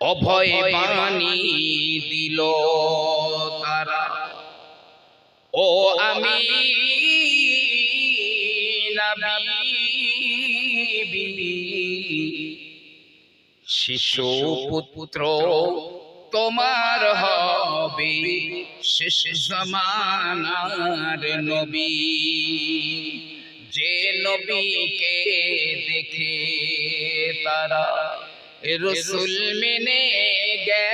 অভয় বাণী দিল তারা। ও আমি শিশু পুত্র তোমার হবে। শেষ জমানার নবী। যে নবীকে দেখে তারা রসুল মেনে গেল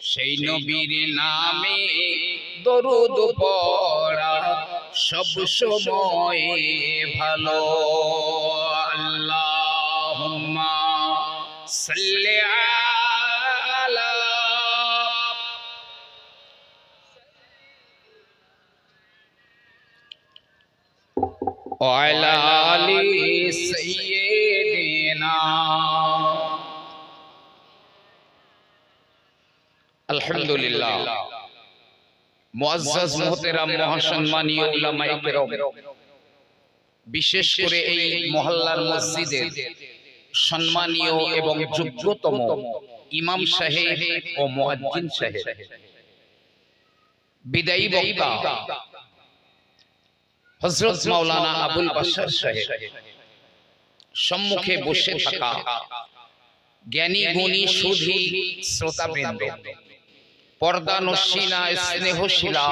সেই নবীর নামে দরুদ পড়া সব সময় ভালো। আল্লাহ সাল্লি আলা আলহামদুলিল্লাহ। মুআজ্জাজ মুহতারাম মহাসম্মানীয় উলামায়ে কেরাম। বিশেষ করে এই মহল্লার মসজিদের সম্মানীয় এবং যোগ্যতম ইমাম সাহেব ও মুয়াজ্জিন সাহেব। বিদায়ী বক্তা হযরত মাওলানা আবুল বাশার সাহেব। সম্মুখে বসে থাকা জ্ঞানী, গুণী, সুধী শ্রোতাবৃন্দ। পর্দা নসীনা স্নেহশীলা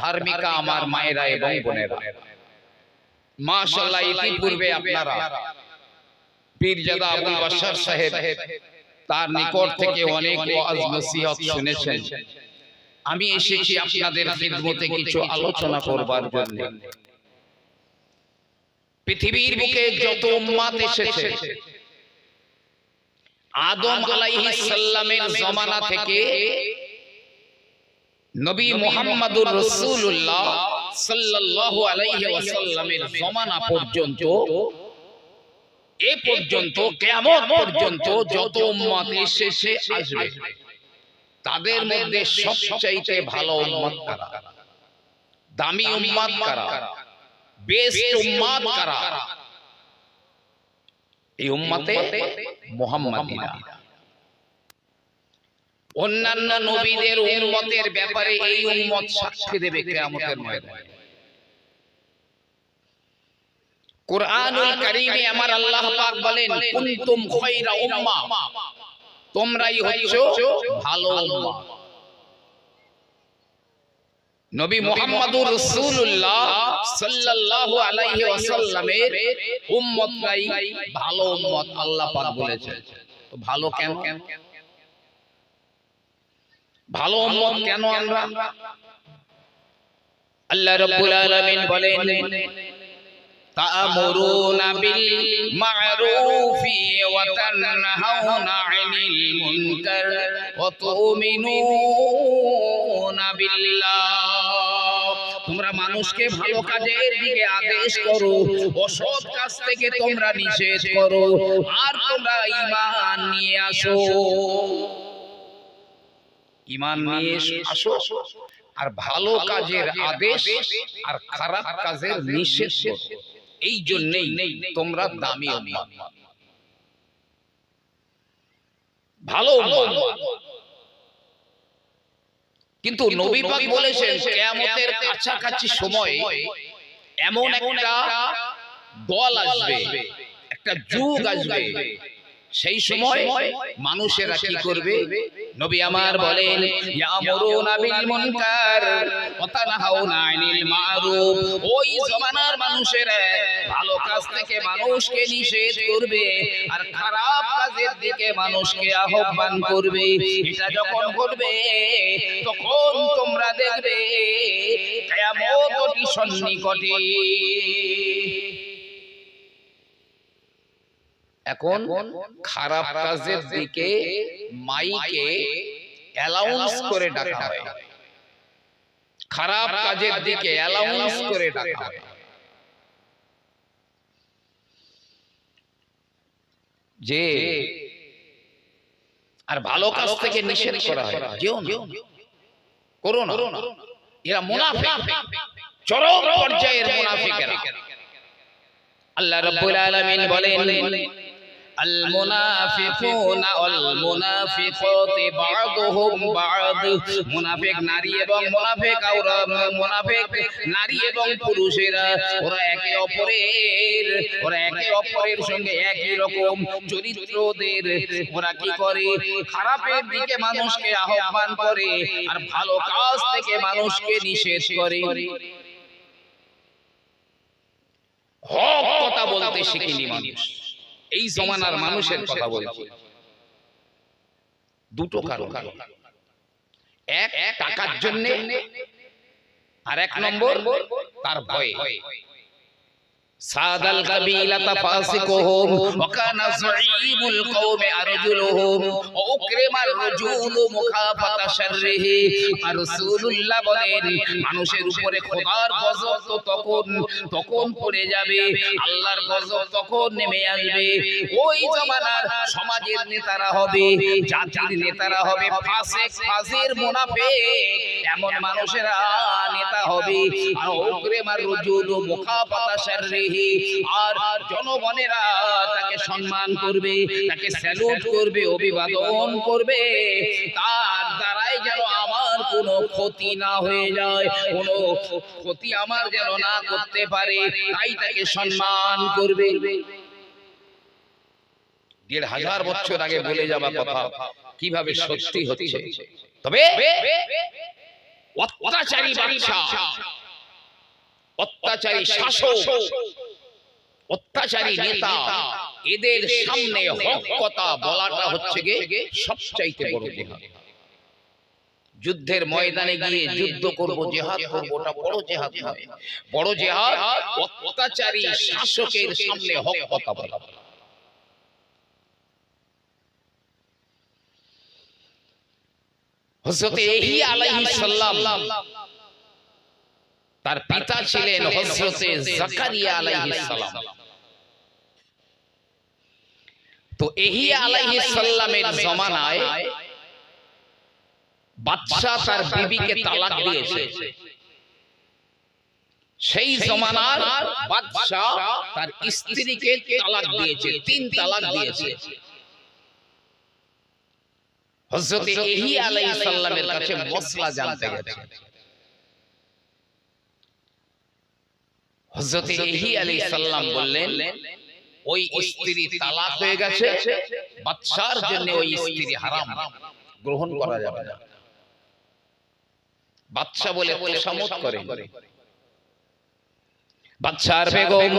ধার্মিকা আমার মায়েরা এবং বোনেরা। মাশাআল্লাহ ইতিপূর্বে আপনারা পীরজাদা আবুল বাশার সাহেব তার নিকট থেকে অনেক ওয়াজ নসিহত শুনেছেন। আমি এসেছি আপনাদের খিদমতে কিছু আলোচনা করবার জন্য। পৃথিবীর বুকে যত উম্মাত এসেছে আদম আলাইহিস সালামের জমানা থেকে নবী মুহাম্মদুর রাসূলুল্লাহ সাল্লাল্লাহু আলাইহি ওয়াসাল্লামের জমানা পর্যন্ত এ পর্যন্ত কিয়ামত পর্যন্ত যত উম্মত আসবে। তাদের মধ্যে সবচাইতে ভালো উম্মত কারা? দামি উম্মত কারা? বেস্ট উম্মত কারা? এই উম্মতে মুহাম্মাদিরা। অন্যান্য নবীদের উম্মতের ব্যাপারে এই উম্মত সাক্ষী দেবে কিয়ামতের ময়দানে। কুরআনুল কারীমে আমার আল্লাহ পাক বলেন, কুনতুম খায়রা উম্মাহ তোমরাই হচ্ছো ভালো উম্মাহ নবী মুহাম্মদুর রাসূলুল্লাহ সাল্লাল্লাহু আলাইহি ওয়াসাল্লামের উম্মতরাই ভালো উম্মত আল্লাহ পাক বলেছেন। তো ভালো কেন? ভালো উম্মত কেন আমরা? আল্লাহ রাব্বুল আলামিন বলেন তা'মুরুনা বিল মা'রুফি ওয়া তানহাউনা 'আনিল মুনকার ওয়া তু'মিনুনা বিল্লাহ। তোমরা মানুষকে ভালো কাজের দিকে আদেশ করো অসৎ কাজ থেকে তোমরা নিষেধ করো আর তোমরা ঈমান নিয়ে আসো। ঈমান নিয়ে আসো। আর ভালো কাজের আদেশ আর খারাপ কাজের নিষেধ এই জন্যই তোমরা দামি ভালো কিন্তু নবী পাক বলেছেন কিয়ামতের কাছাকাছি সময়ে এমন একটা দল আসবে। একটা যুগ আসবে। সেই সময় মানুষেরা কি করবে? নবী আমার বলেন ইয়ামুরুনা বিল মুনকার ওয়া তানহাউনা আনিল মারুফ। ওই জমানার মানুষেরা ভালো কাজ থেকে মানুষকে নিষেধ করবে আর খারাপ কাজের দিকে মানুষকে আহ্বান করবে। এটা যখন ঘটবে তখন তোমরা দেখবে কিয়ামত অতি সন্নিকটে। এখন খারাপ কাজের দিকে মাইকে অ্যালাউন্স করে ডাকা হয়। খারাপ কাজের দিকে অ্যালাউন্স করে ডাকা হয়। যে আর ভালো কাজ থেকে নিষেধ করা হয়। যেও না। করো না। এরা মুনাফিক। চরম পর্যায়ের মুনাফিকেরা। আল্লাহ রাব্বুল আলামিন বলেন المنافقون والمنافقات بعضهم بعض মুনাফিক নারী এবং মুনাফিক আওরা- মুনাফিক নারী এবং পুরুষেরা ওরা একে অপরের ওরা একে অপরের সঙ্গে একই রকম চরিত্রদের ওরা কি করে খারাপের দিকে মানুষকে আহ্বান করে আর ভালো কাজ থেকে মানুষকে নিষেধ করে হক কথা বলতে শিখিনি মানুষ এই জমানার মানুষের কথা বলছি। দুটো কারণ। এক টাকার জন্য আর এক নম্বর তার ভয়ে। সাদাল কাবিলাতা ফাসিকুহুম ওয়া কানা যাঈমুল কওমি আরজুলুহুম ওয়া উকরিমার রাজুলু মুখাফাতা শাররিহি আর রাসূলুল্লাহ বলেন মানুষের উপরে খোদার গজব তো তখন তখন পড়ে যাবে আল্লাহর গজব তখন নেমে আসবে। ওই জমানার সমাজের নেতারা হবে জাতির নেতারা হবে ফাসিক ফাজির মুনাফিক এমন মানুষেরা নেতা হবে। আর উকরিমার রাজুলু মুখাফাতা শাররিহি। আর জনগণেরা তাকে সম্মান করবে, তাকে স্যালুট করবে, অভিবাদন করবে। তার দ্বারাই যেন আমার কোনো ক্ষতি না হয়ে যায়, কোনো ক্ষতি আমার যেন না করতে পারে, তাই তাকে সম্মান করবে। দেড় হাজার বছর আগে বলে যাওয়া কথা, কীভাবে সত্যি হচ্ছে? তবে অত্যাচারী বাদশা অত্যাচারী শাসক অত্যাচারী নেতা এদের সামনে হক কথা বলাটা হচ্ছে গিয়ে সবচাইতে বড় জেহাদ। যুদ্ধের ময়দানে গিয়ে যুদ্ধ করব জেহাদ করব ওটা বড় জেহাদ নয়। বড় জেহাদ অত্যাচারী শাসকের সামনে হক কথা বলা। হযরত এহি আলাইহিস সালাম। তার পিতা ছিলেন হযরতে জাকারিয়া আলাইহিস সালাম। তো এহি আলাইহিস সালামের জমানায় বাদশা তার বিবিকে তালাক দিয়েছে। সেই জমানার বাদশা তার স্ত্রীকে তালাক দিয়েছে তিন তালাক দিয়েছে। হযরত এহি আলাইহিস সালামের কাছে মসলা জানতে গেছে। বললেন ওই স্ত্রী তালাক হয়ে গেছে বাদশার জন্য ওই স্ত্রী হারাম গ্রহণ করা যাবে না। বাদশা বলে তোষামত করে বাদশার বেগম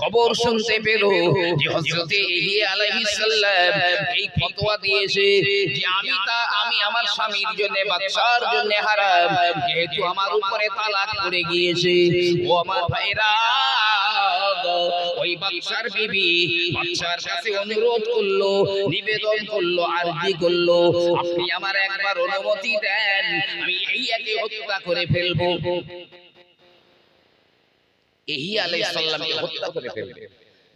খবর শুনতে পেল যে হযরতে ইহি আলাইহিস সালাম এই ফতোয়া দিয়েছে যে আমি তা আমি আমার স্বামীর জন্য বাদশার জন্য হারাম। যেহেতু আমার উপরে তালাক পড়ে গিয়েছে। ও আমার ভাইরা ওই বাদশার বিবি বাদশার কাছে অনুরোধ করল নিবেদন করল আরজি করল। আপনি আমার একবার অনুমতি দেন আমি এই একে হত্যা করে ফেলব। এহি সালামকে হত্যা করে ফেলবে।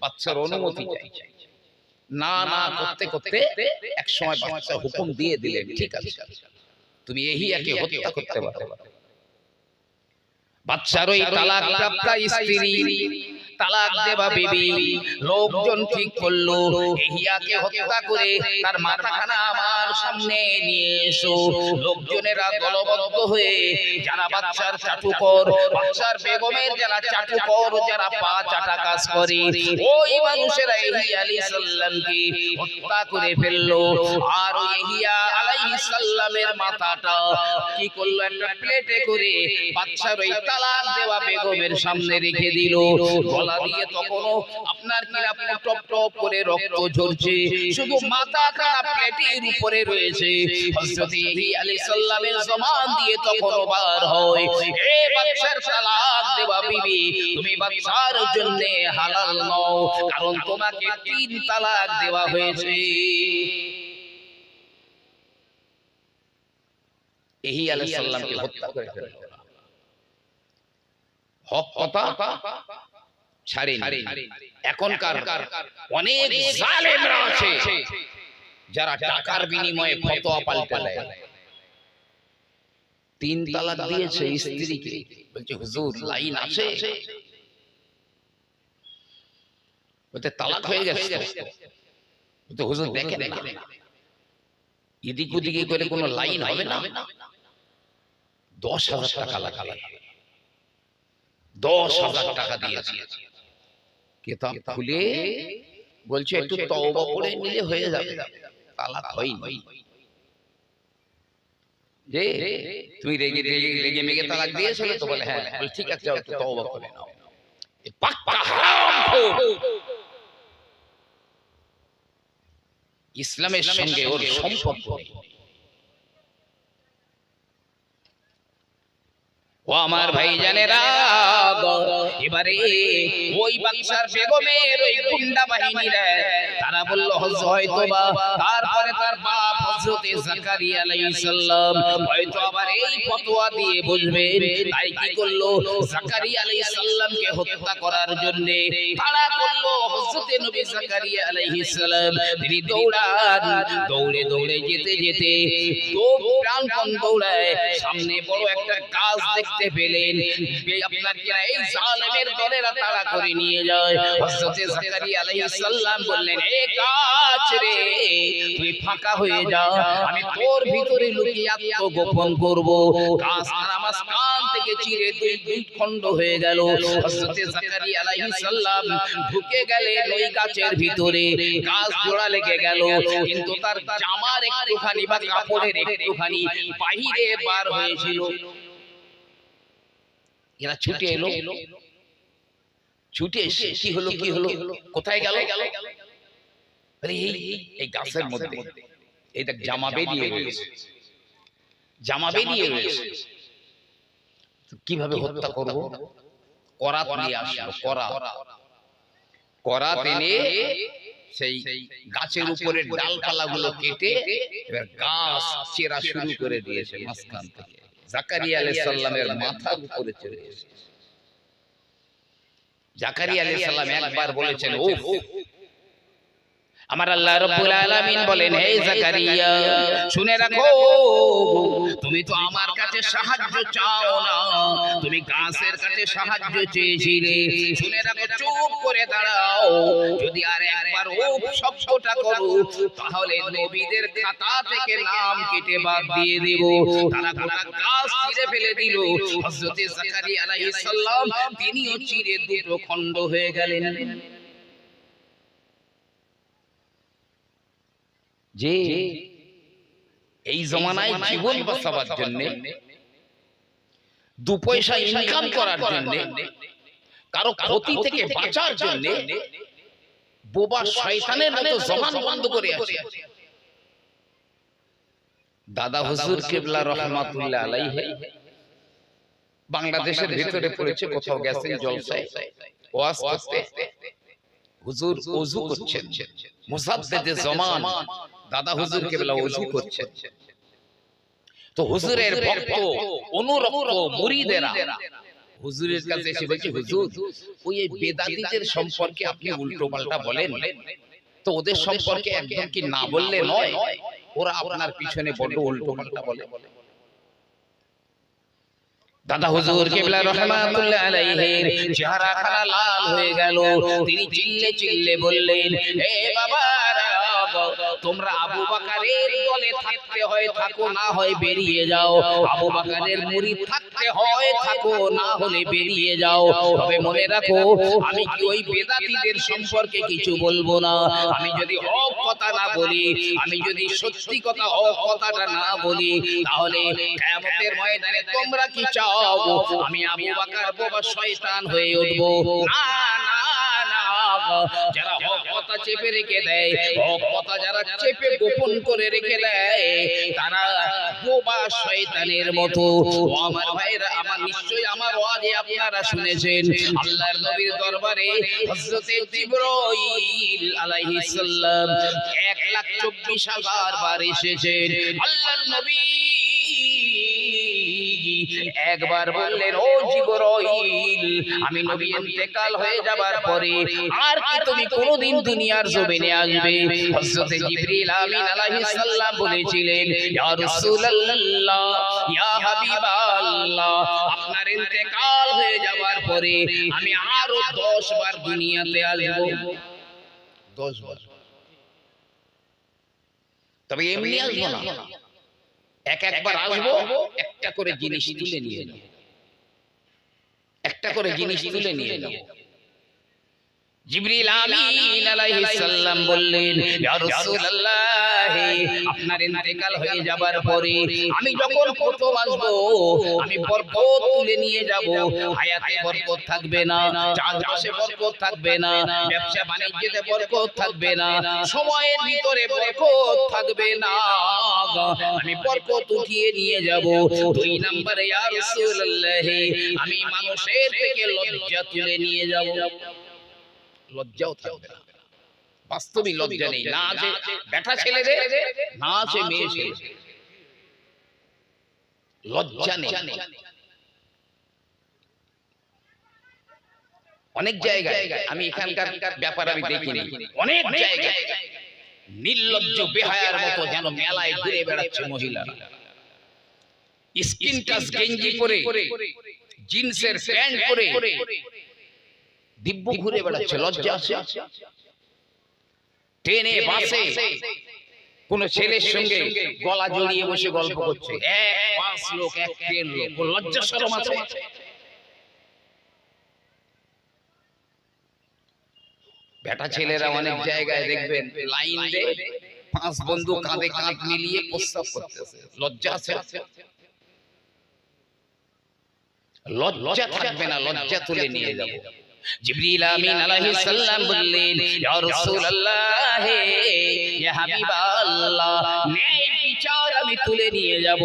বাচ্চার অনুমতি চাই। না না করতে করতে এক সময় বাচ্চা হুকুম দিয়ে দিলেন ঠিক আছে। তুমি এহিয়াকে হত্যা করতে পারো। বাচ্চার ওই তালাক প্রাপ্তা স্ত্রী তালাক দেবা বিবি। লোকজন ঠিক করল। এহিয়াকে হত্যা করে তার মাথাখানা আমার সামনে নিয়ে এসো। লোকজনেরা দলবদ্ধ হয়ে যারা বাচ্চার চাটুকর বাচ্চার বেগমের যারা চাটুকর যারা পা চাটা কাজ করে। ওই মানুষেরা এহি আলী সাল্লামকে হত্যা করে ফেলল। আর এহিয়া আলাইহিস সাল্লামের মাথাটা কি করল? একটা প্লেটে করে বাচ্চার ওই তালাক দেওয়া বেগমের সামনে রেখে দিল। গলা দিয়ে তখনও আপনার কিনা টপ টপ করে রক্ত ঝরছে। শুধু মাথা খানা প্লেটের উপরে রয়েছে। হযরত ইহি আলাইহিস সালামের জমান দিয়ে তখনও বার হয়। এ বাচ্চার তালাক দেওয়া বিবি, তুমি বাচ্চার জন্য হালাল নও, কারণ তোমাকে তিন তালাক দেওয়া হয়েছে। এহি আলাইহিস সালামকে হত্যা করে ফেলল। হক কথা? ছাড়েন। এখনকার অনেক জালেমরা আছে যারা টাকার বিনিময়ে ফতোয়া পাল্টে তিন তালাক দিয়েছে স্ত্রীকে। বলছে হুজুর লাইন আছে? বলতে তালাক হয়ে গেছে তো? হুজুর দেখেন না এদিক ওদিকে করে কোনো লাইন হবে না? দশ হাজার টাকা লাগবে। দশ হাজার টাকা দিয়েছি। কেতাব খুলে বলছে একটু তওবা করে নিলে হয়ে যাবে। তালাক হয়নি। যে তুমি রেগে রেগে রেগে মেগে তালাক দিয়েছিলে তো বলে হ্যাঁ বলে ঠিক আছে যাও তওবা করে নাও। এ পাক্কা হারামখোর ইসলামের সঙ্গে ওর সম্পর্ক ও আমার ভাই জানেরা এবারে ওই বাদশার বেগমের ওই গুন্ডা বাহিনীরা, তারা বলল হজ হয়তো বা তারপরে তার বাপ হযরতে জাকারিয়া আলাইহিস সালাম হয়তো আবার এই ফতোয়া দিয়ে বুঝবেন তাই কি করল? জাকারিয়া আলাইহিস সালামকে হত্যা করার জন্য তাড়া করল হযরতে নবী জাকারিয়া আলাইহিস সালাম। তিনি দৌড়ান, দৌড়ে দৌড়ে যেতে যেতে তো প্রাণপণ দৌড়ায়। সামনে বড় একটা কাজ দেখতে পেলেন আপনার এই জালেমের দলেরা তাড়া করে নিয়ে যায়। হযরতে জাকারিয়া আলাইহিস সালাম বললেন, এ গাছ রে, তুই ফাঁকা হয়ে যা। আমি তোর ভিতরে লুকিয়ে আত্মগোপন করব। গাছ আর আমার কান থেকে চিরে দুই দুই খণ্ড হয়ে গেল। হযরতে জাকারিয়া আলাইহিস সালাম ঢুকে গেলেন ওই গাছের ভিতরে। গাছ জোড়া লেগে গেল। কিন্তু তার জামার একটুখানি বা কাপড়ের একটুখানি বাহিরে বার হয়েছিল। এরা ছুটে এলো। ছুটে এসে কি হলো কি হলো কোথায় গেল? আরে এই এই গাছের মধ্যে। এই দেখ জামা বেরিয়ে রয়েছে জামা বেরিয়ে রয়েছে কীভাবে হত্যা করব? করাত নিয়ে আসলো করা। করাত এনে সেই গাছের উপরে ডালপালা গুলো কেটে এবার গাছ চেরা শুরু করে দিয়েছে মাঝখান থেকে। জাকারিয়া আলাইহিস সালামের মাথার উপরে চলে এসেছে জাকারিয়া আলাইহিস সালাম একবার বলেছেন উফ আমার আল্লাহ রব্বুল আলামিন বলেন হে জাকারিয়া শুনে রাখো তুমি তো আমার কাছে সাহায্য চাও না। তুমি গাছের কাছে সাহায্য চেয়েছিলে। শুনে রাখো চুপ করে দাঁড়াও। যদি আর একবার ও শব্দটা করো তাহলে নবীদের খাতা থেকে নাম কেটে বাদ দিয়ে দেব। তারা গোটা গাছ ছিঁড়ে ফেলে দিল। হযরত জাকারিয়া আলাইহিস সালাম তিনিও চিরে দুটো খণ্ড হয়ে গেলেন। যে এই জমানায় জীবন বাঁচাবার জন্য দু পয়সা ইনকাম করার জন্য কারও ক্ষতি থেকে বাঁচার জন্য বোবা শয়তানের মতো জবান বন্ধ করে আছে। দাদা হুজুর কেবলা রহমাতুল্লাহ আলাইহি বাংলাদেশের ভিতরে পড়েছে কোথাও গেছেন জলসায়। ওয়াজ করতে। হুজুর ওযু করছেন। মুসাদ্দেদে জামান। দাদা হুজুর কেবলা ওযু করছেন তো হুজুরের ভক্ত অনুরক্ত মুরিদেরা। হুজুরের কাছে এসে বলছে হুজুর ওই এই বেদাতীদের সম্পর্কে আপনি উল্টো পাল্টা বলেন। তো ওদের সম্পর্কে একদম কি না বললে নয় ওরা আপনার পিছনে বড় উল্টো পাল্টা বলে। দাদা হুজুর কেবলা রহমাতুল্লাহ আলাইহির চেহারা খানা লাল হয়ে গেল। তিনি চিল্লে চিল্লে বললেন এ তোমরা আবু বাকারের দলে থাকতে হয় থাকো না হয় বেরিয়ে যাও আবু বাকারের মুরিদ থাকতে হয় থাকো না হলে বেরিয়ে যাও তবে মনে রাখো আমি কি ওই বেদাতীদের সম্পর্কে কিছু বলব না আমি যদি হক কথা না বলি আমি যদি সত্যি কথা হক কথাটা না বলি তাহলে কিয়ামতের ময়দানে তোমরা কি চাও আমি আবু বাকার বাবা শয়তান হয়ে উঠবো না না না যারা কথা চেপে রেখে দেয়। হক কথা যারা চেপে গোপন করে রেখে দেয় তারা বোবা শয়তানের মতো। আমার ভাইরা আমার নিশ্চয়ই আমার ওয়াজে আপনারা শুনেছেন। আল্লাহর নবীর দরবারে হযরতে জিবরাইল আলাইহিস সালাম 1 লাখ 24 হাজার বার এসেছেন। আল্লাহর নবী একবার বললেন ও জিবরাইল আমি নবী ইন্তেকাল হয়ে যাবার পরে আর কি তুমি কোনোদিন দুনিয়ার জমিনে আসবে? হযরতে জিবরিল আমিন আলাইহিস সালাম বলেছিলেন ইয়া রাসূলুল্লাহ ইয়া হাবিবাল্লাহ আপনার ইন্তেকাল হয়ে যাবার পরে আমি আরও 10 বার দুনিয়াতে আসব। 10 বার। তবে এমনি আসব না। এক একবার আসব একটা করে জিনিস তুলে নিয়ে নাও। একটা করে জিনিস তুলে নিয়ে যাব জিবরিল আমিন আলাইহিস সালাম বললেন ইয়া রাসূলুল্লাহ আপনার ইন্তেকাল হয়ে যাবার পরে আমি যখন প্রথম আসব আমি বরকত তুলে নিয়ে যাব। হায়াতে বরকত থাকবে না চাষবাসে বরকত থাকবে না ব্যবসা বাণিজ্যতে বরকত থাকবে না সময়ের ভিতরে বরকত থাকবে না আমি বরকত উঠিয়ে নিয়ে যাব। দুই নম্বরে ইয়া রাসূলুল্লাহ আমি মানুষের থেকে লজ্জা তুলে নিয়ে যাব। লজ্জাও থাকবে না। বাস্তবই লজ্জা নেই। না আছে বেটা ছেলেদের না আছে মেয়ে ছেলে লজ্জা নেই। অনেক জায়গায় আমি এখানকার ব্যাপার আমি দেখিনি। অনেক জায়গায় নির্লজ্জ বেহায়ার মতো যেন মেলায় ঘুরে বেড়াচ্ছে মহিলা স্কিন টাচ গেঞ্জি পরে জিন্সের প্যান্ট পরে। দিব্য ঘুরে বেড়াচ্ছে লজ্জা আছে ট্রেনে বাসে। কোন ছেলের সঙ্গে গলা জড়িয়ে বসে গল্প করছে। এক পাঁচ লোক এক ট্রেন লোক লজ্জা শরম আছে? বেটা ছেলেরা অনেক জায়গায় দেখবেন লাইন দিয়ে পাঁচ বন্ধু কাঁধে কাঁধ মিলিয়ে প্রস্তাব করতেছে। লজ্জা আছে। লজ্জা থাকবে না লজ্জা তুলে নিয়ে যাব। জিবরিল আমিন আলাইহিস সালাম বললেন, ইয়া রাসূলুল্লাহ, ইয়া হাবিবাল্লাহ, ন্যায় বিচার আমি তুলে নিয়ে যাব।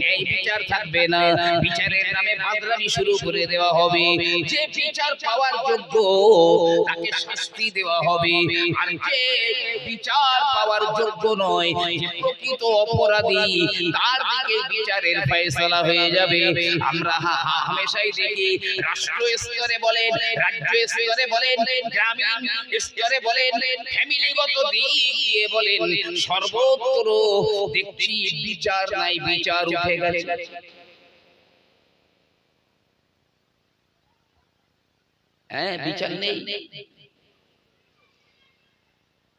ন্যায় বিচার থাকবে না। বিচারের নামে বাদরামি শুরু করে দেওয়া হবে। যে বিচার পাওয়ার যোগ্য, তাকে শাস্তি দেওয়া হবে। আর যে বিচার পাওয়ার যোগ্য নয়। যে প্রকৃত অপরাধী তার দিকে বিচারের ফয়সালা হয়ে যাবে। আমরা হামেশাই দেখি রাষ্ট্র স্তরে বলেন, রাজ্য স্তরে বলেন, গ্রামীণ স্তরে বলেন, ফ্যামিলিগত দিক দিয়ে বলেন সর্বত্র দেখছি বিচার নাই, বিচার উঠে গেছে। হ্যাঁ বিচার নেই।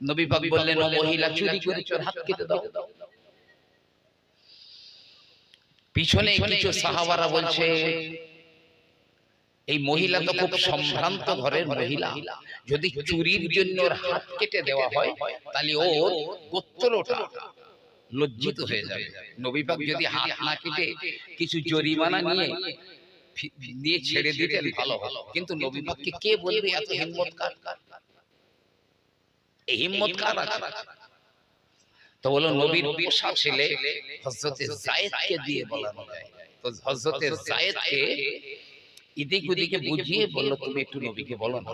নবী পাক বললেন ও মহিলা চুরি করেছে হাত কেটে দাও। পিছনে কিছু সাহাবারা বলছে এই মহিলা তো খুব সম্ভ্রান্ত ঘরের মহিলা। যদি চুরির জন্য ওর হাত কেটে দেওয়া হয় তাহলে ওর গোত্রটা লজ্জিত হয়ে যাবে। নবী পাক যদি হাত না কেটে কিছু জরিমানা নিয়ে দিয়ে ছেড়ে দিতেন ভালো হলো কিন্তু নবী পাককে কে বলবে এত হিম্মত কার কার এই হিম্মত কার আছে? তো বলো নবীর পোষা ছেলে হযরতে যায়েদকে দিয়ে বলানো যায় তো হযরতে যায়েদকে এদিক ওদিকে বুঝিয়ে বলল তুমি একটু নবীকে বলো না।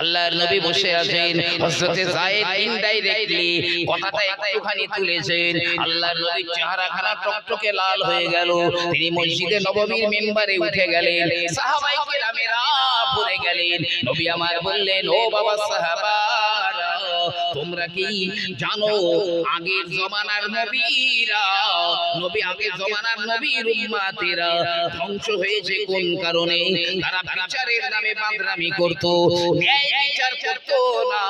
আল্লাহর নবী বসে আছেন হযরতে যায়েদ ইনডাইরেক্টলি কথাটা একটুখানি তুলেছেন। আল্লাহর নবীর চেহারাখানা টকটকে লাল হয়ে গেল। তিনি মসজিদে নববীর মেম্বারে উঠে গেলেন। সাহাবায়ে কেরামেরা পড়ে গেলেন। নবী আমার বললেন ও বাবা সাহাবারা তোমরা কি জানো আগের জমানার নবীরা? নবী আগের জমানার নবীর উম্মাতেরা ধ্বংস হয়েছে কোন কারণে? তারা বিচারের নামে বাদরামি করত। ন্যায় বিচার করত না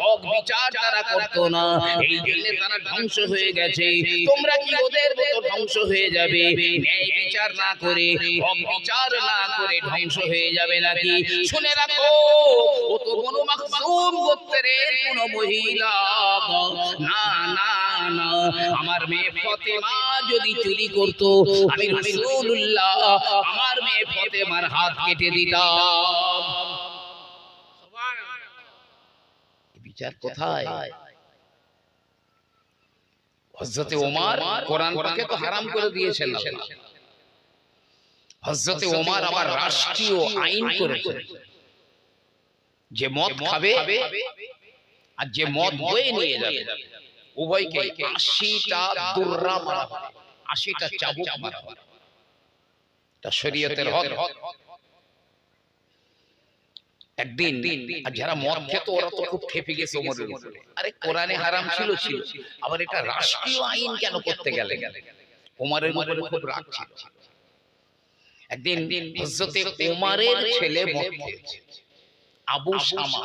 হক বিচার তারা করত না। এই জন্য তারা ধ্বংস হয়ে গেছে। তোমরা কি ওদের মতো ধ্বংস হয়ে যাবে? ন্যায় বিচার না করে হক বিচার না করে ধ্বংস হয়ে যাবে নাকি? শুনে রাখো ও তো গোত্রের কোনো মহিলা না না না। আমার মেয়ে ফতেমা যদি চুরি করত, আমি আমার মেয়ে ফতেমার হাত কেটে দিতাম। বিচার কোথায়? কোরআন তো হারাম করে দিয়েছেন। হযরতে ওমর আবার রাষ্ট্রীয় আইন করেছেন। যে মদ খাবে আর যে মদ বয়ে নিয়ে যাবে। উভয়কে আশিটা দুর্রা মারা আশিটা চাবুক মারা এটা শরীয়তের হক। একদিন আর যারা মদ খেত ওরা তো খুব খেপে গেছে ওমরের উপরে। আরে কোরআনে হারাম ছিল ছিল। আবার এটা রাষ্ট্রীয় আইন কেন করতে গেলে ওমরের উপরে খুব রাগ ছিল। একদিন হযরতে ওমরের ছেলে মদ খেয়েছে আবু শামা।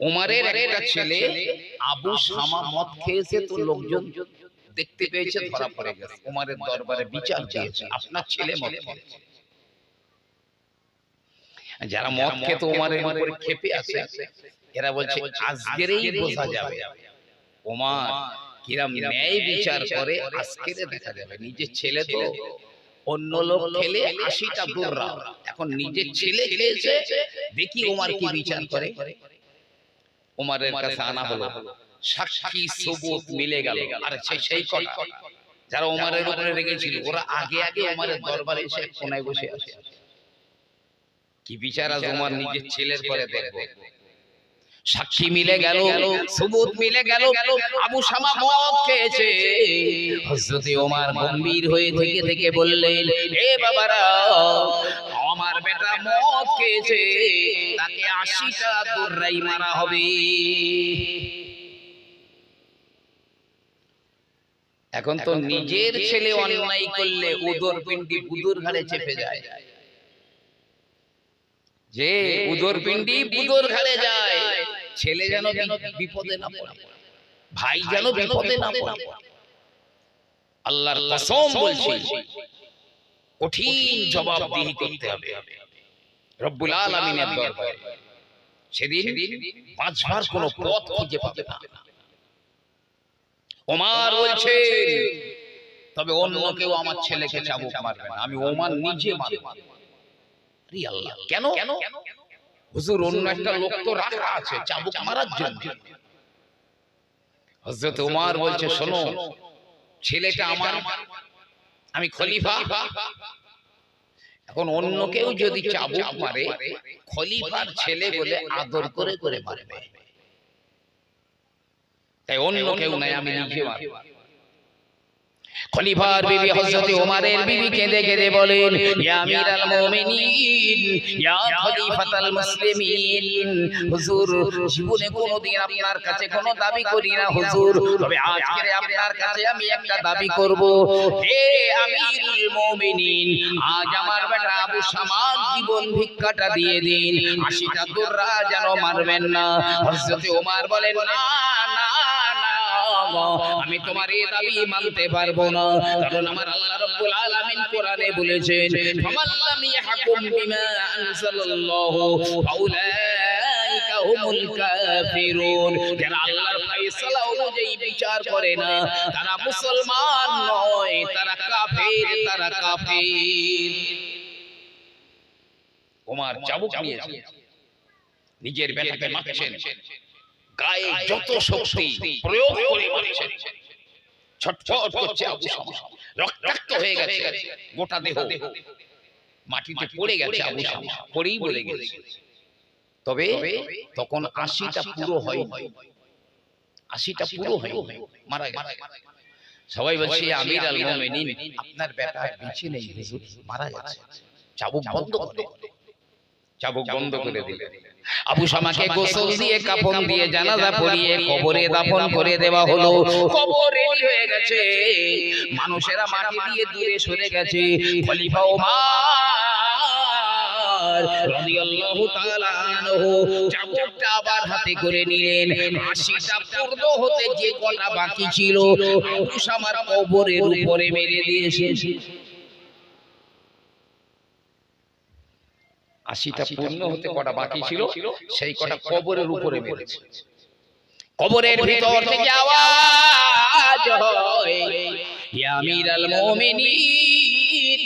ওমরের একটা ছেলে আবু শামা মদ খেয়েছে তো লোকজন দেখতে পেয়েছে ধরা পড়ে গেছে। ওমরের দরবারে বিচার দিয়েছে। আপনার ছেলে মদ খেয়েছে। যারা মদ খেতে ওমারের উপরে খেপে আছে এরা বলছে আজকেরই বোঝা যাবে। ওমার কিরাম ন্যায় বিচার করে আজকেরে দেখা যাবে। নিজের ছেলে তো অন্য লোক খেলে আশিটা দূররা এখন নিজের ছেলে খেলেছে দেখি ওমার কি বিচার করে। ওমারের কাছে আনা হলো। সাক্ষী সবুত মিলে গেল। আর সেই সেই কথা যারা ওমারের উপরে রেগেছিল ওরা আগে আগে ওমারের দরবারে এসে কোনায় বসে আছে। কি বিচার আজ ওমর নিজের ছেলের পরে দেখব। সাক্ষী মিলে গেল সবুত মিলে গেল আবু শামা মদ খেয়েছে। হযরতে ওমর গম্ভীর হয়ে থেকে থেকে বললেন হে বাবারা আমার বেটা মদ খেয়েছে তাকে আশিটা দৌড়াই মারা হবে। এখন তো নিজের ছেলে অন্যায় করলে উদর পিণ্ডি বুদুর ঘাড়ে চেপে যায়। যে উদর পিণ্ডি বুদর ঘাড়ে যায়। ছেলে যেন বিপদে না পড়ে ভাই যেন বিপদে না পড়ে। আল্লাহর কসম বলছি কঠিন জবাবদিহি করতে হবে। রব্বুল আলামিনের দরবারে। সেদিন পাঁচবার কোন পথ খুঁজে পাবে না। ওমার বলছে তবে অন্য কেউ আমার ছেলেকে চাবুক মারবে না। আমি ওমান নিজে মারব। আরে আল্লাহ কেন? কেন? হুজুর অন্য একটা লোক তো রাখা আছে চাবুক মারার জন্য। হযরত ওমর বলছে শোনো ছেলেটা আমার আমি খলিফা। এখন অন্য কেউ যদি চাবুক মারে খলিফার ছেলে বলে আদর করে করে মারবে। তাই অন্য কেউ নাই আমি নিজে মারব। খলিফার বিবি হযরত ওমরের বিবি কেঁদে কেঁদে বলেন ইয়া আমিরাল মুমিনিন ইয়া খলিফাতাল মুসলিমিন। হুজুর জীবনে কোনোদিন আপনার কাছে কোনো দাবি করি না হুজুর। তবে আজকে আপনার কাছে আমি একটা দাবি করব। হে আমিরুল মুমিনিন আজ আমার বেটা আবু শামার জীবন ভিক্ষাটা দিয়ে দিন। আশিটা দুর্রা যেন মারবেন না। হযরত ওমর বলেন না আমি তোমার এই দাবি মানতে পারব না। কারণ আমার আল্লাহ রাব্বুল আলামিন কোরআনে বলেছেন, ফামান লাম ইয়াহকুম বিমা আনজালাল্লাহু ফাউলাইকা হুমুল কাফিরুন। যারা আল্লাহর ফয়সালা অনুযায়ী বিচার করে না, তারা মুসলমান নয়, তারা কাফির তারা কাফির। ওমর চাবুক নিয়েছে। নিজের বেটাকে মারছেন গায়ে যত শক্তি প্রয়োগ করে মারছেন ছটফট করছে আবু শামা রক্তাক্ত হয়ে গেছে। গোটা দেহ। মাটিতে পড়ে গেছে আবু শামা পড়েই বলে গেছে। তবে তখন আশিটা পুরো হয় আশিটা পুরো হয় মারা গেছে। সবাই বলছে আমির আল মুমিনিন আপনার বেটা বেঁচে নেই হুজুর। মারা গেছে। চাবুক বন্ধ করে চাবুক বন্ধ করে দিলেন। আবু শামাকে গোসল দিয়ে কাফন দিয়ে জানাজা পরিয়ে কবরে দাফন করে দেওয়া হলো। কবর রেডি হয়ে গেছে। মানুষেরা মাটি দিয়ে দূরে সরে গেছে। খলিফা ওমর রাদিয়াল্লাহু তাআলা আনহু চাবুকটা আবার হাতে করে নিলেন। আশিটা পূর্ণ হতে যে কটা বাকি ছিল আবু শামার কবরের উপরে মেরে দিয়েছে। আশিটা পূর্ণ হতে কটা বাকি ছিল সেই কটা কবরের উপরে মেরেছে। কবরের ভিতর থেকে আওয়াজ হয় ইয়া আমিরাল মুমিনিন।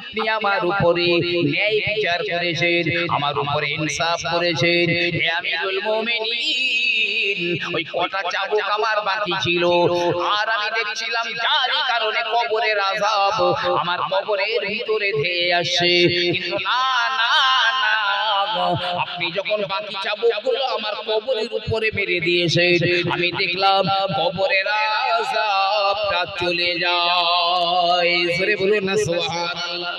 আপনি আমার উপরে ন্যায় বিচার করেছেন আমার উপরে ইনসাফ করেছেন। হে আমিরুল মুমিনিন। ওই কটা চাবুক আমার বাকি ছিল। আর আমি দেখছিলাম যারই কারণে কবরের আযাব আমার কবরের ভিতরে ধেয়ে আসছে কিন্তু না না আপনি যখন বাকি চাবুকগুলো আমার কবরের উপরে মেরে দিয়েছেন আমি দেখলাম কবরের আযাবটা চলে যায়। জোরে বলুন না সুবহানাল্লাহ।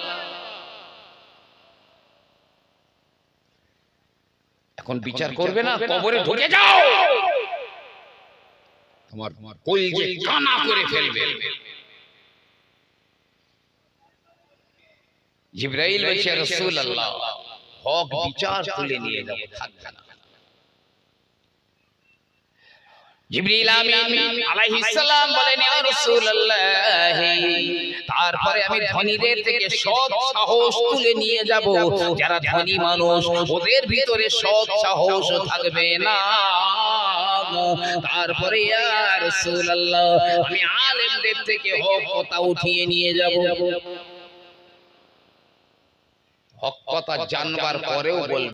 এখন বিচার করবে না কবরে ঢুকে যাও। তোমার তোমার কলজে কানা করে ফেলবে। জিব্রাইল বলছে রাসূলুল্লাহ। হক বিচার তুলে নিয়ে যাব থাকবে না। জিবরিল আমিন আলাইহিস সালাম বলেন ইয়া রাসূলুল্লাহ তারপরে আমি ধনীদের থেকে সৎ সাহস তুলে নিয়ে যাব। যারা ধনী মানুষ ওদের ভিতরে সৎ সাহস থাকবে না। তারপরে ইয়া রাসূলুল্লাহ আমি আলেমদের থেকে হক কথা উঠিয়ে নিয়ে যাব। হক কথা জানবার পরেও বলবে।